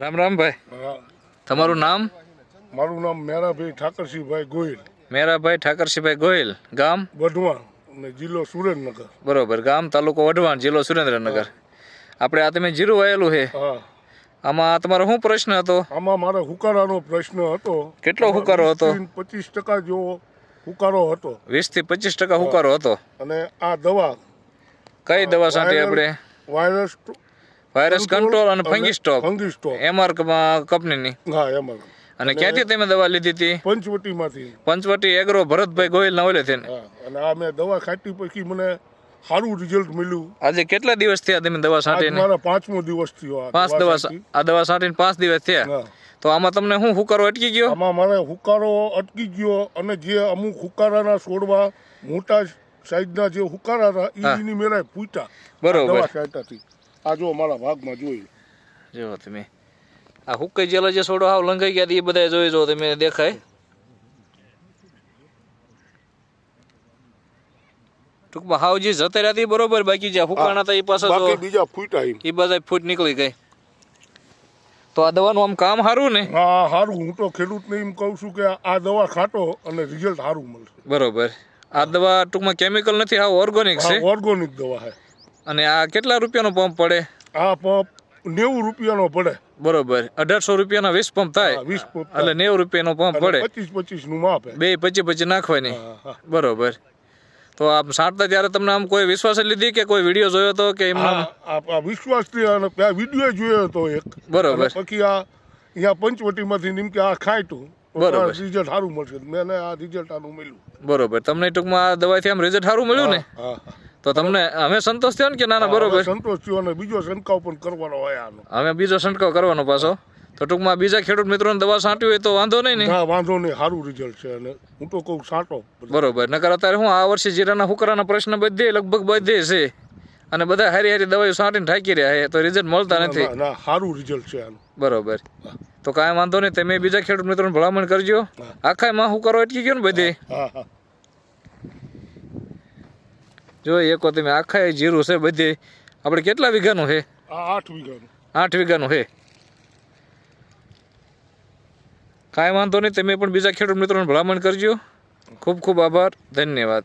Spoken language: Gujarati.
રામ રામ ભાઈ. તમારું નામ? મારું નામ મેરાભાઈ ઠાકરસિંહભાઈ ગોહિલ. મેરાભાઈ ઠાકરસિંહભાઈ ગોહિલ. ગામ? વઢવાણ અને જિલ્લો સુરેન્દ્રનગર. બરોબર. ગામ તાલુકો વઢવાણ જિલ્લો સુરેન્દ્રનગર. આપણે આ તમે જીરું વાયેલું છે હા. આમાં તમારો શું પ્રશ્ન હતો? આમાં મારા હુકારાનો પ્રશ્ન હતો. કેટલો હુકારો હતો? પચીસ ટકા જેવો હુકારો હતો. વીસથી પચીસ ટકા હુકારો હતો? અને આ દવા કઈ દવા સાથે આપણે? વાયરસ વાયરસ કંટ્રોલ અને ફંગી સ્ટોપ ફંગી એમઆર કંપનીની હા એમાં અને ક્યાંથી તમે દવા લીધી હતી? પંચવટીમાંથી. પંચવટી એગ્રો ભરતભાઈ ગોહિલના ઓલે થઈને. અને આ મેં દવા ખાટી પછી મને સારું રિઝલ્ટ મળ્યું. આજે કેટલા દિવસ થયા તમે દવા છાંટીને? મારા પાંચમો દિવસ થયો પાંચ દવા આ દવા છાંટીને પાંચ દિવસ થયા. તો આમાં તમને શું હુકારો અટકી ગયો? આમાં મારે હુકારો અટકી ગયો અને જે અમુક હુકારાના છોડવા મોટા સાઈઝના જે હુકારા હતા એની મેરા ફૂટ્યા બરોબર. આ જો મારા ભાગમાં જોઈ જો તમે. આ હુકાઈ જેલા જે છોડો હાવ લંઘાઈ ગયા એ બધા જોઈ જો તમે દેખાય? ટૂંકમાં હાવ જે જતા રહ્યા હતી બરોબર બાકી જે હુકાણા હતા એ પાસે બીજા ફૂટા એ બધા ફૂટ નીકળી ગઈ. તો આ દવાનું આમ કામ સારું ને? હા સારું હું તો ખેડૂતને એમ કહું છું કે આ દવા ખાટો અને રિઝલ્ટ સારું મળશે. બરોબર. આ દવા ટૂંકમાં કેમિકલ નથી હા ઓર્ગોનિક છે? ઓર્ગોનિક દવા છે અને આ કેટલા રૂપિયાનો પંપ પડે? આ પંપ નેવું રૂપિયાનો પડે. બરોબર. અઢારસો રૂપિયાના વીસ પંપ થાય? એટલે નેવું રૂપિયાનો પંપ પડે. પચીસ પચીસનું માપ બે પચી પચી નાખવાની. બરોબર. તો આમ સાંટતા ત્યારે તમને આમ કોઈ વિશ્વાસ લીધી કે કોઈ વીડિયો જોયો હતો કે એમનો? અને વીડિયો જોયો હતો એક. બરોબર. પછી આ અહીંયા પંચવટીમાંથી નીમ કે આ ખાયટું. બરોબર. રિઝલ્ટ સારું મળશે. મેં આ રિઝલ્ટ આનું મળ્યું. બરોબર. તમને ટૂંકમાં આ દવાથી આમ રિઝલ્ટ સારું મળ્યું ને? હા. તો તમને અમે સંતોષ થયો ને કે ના ના બરોબર? સંતોષ થયો અને બીજો છંટકાવ પણ કરવાનો હોય આનો. અમે બીજો છંટકાવ કરવાનો પાછો. તો ટૂંકમાં બીજા ખેડૂત મિત્રોને દવા છાંટવી હોય તો વાંધો નહીં ને? વાંધો નહીં સારું રિઝલ્ટ છે અને હું તો કહું છાંટો. બરોબર. નકર અત્યારે હું આ વર્ષે જીરાના હુકરાના પ્રશ્ન બધે લગભગ બધે છે. અને બધા હારી હારી દવાઓ છાંટીને ઠાકી રહ્યા છે તો રિઝલ્ટ મળતા નથી. ના સારું રિઝલ્ટ છે આનું. બરોબર. તો કાંઈ વાંધો નહીં તમે બીજા ખેડૂત મિત્રોને ભલામણ કરજો. આખા માં હુકારો અટકી ગયો ને બધે? હા હા. જો એકો તમે આખા જીરું છે બધે. આપણે કેટલા વીઘાનું છે? આઠ વીઘાનું. આઠ વીઘાનું છે. કાંઈ વાંધો નહીં તમે પણ બીજા ખેડૂત મિત્રોને ભલામણ કરજો. ખૂબ ખૂબ આભાર. ધન્યવાદ.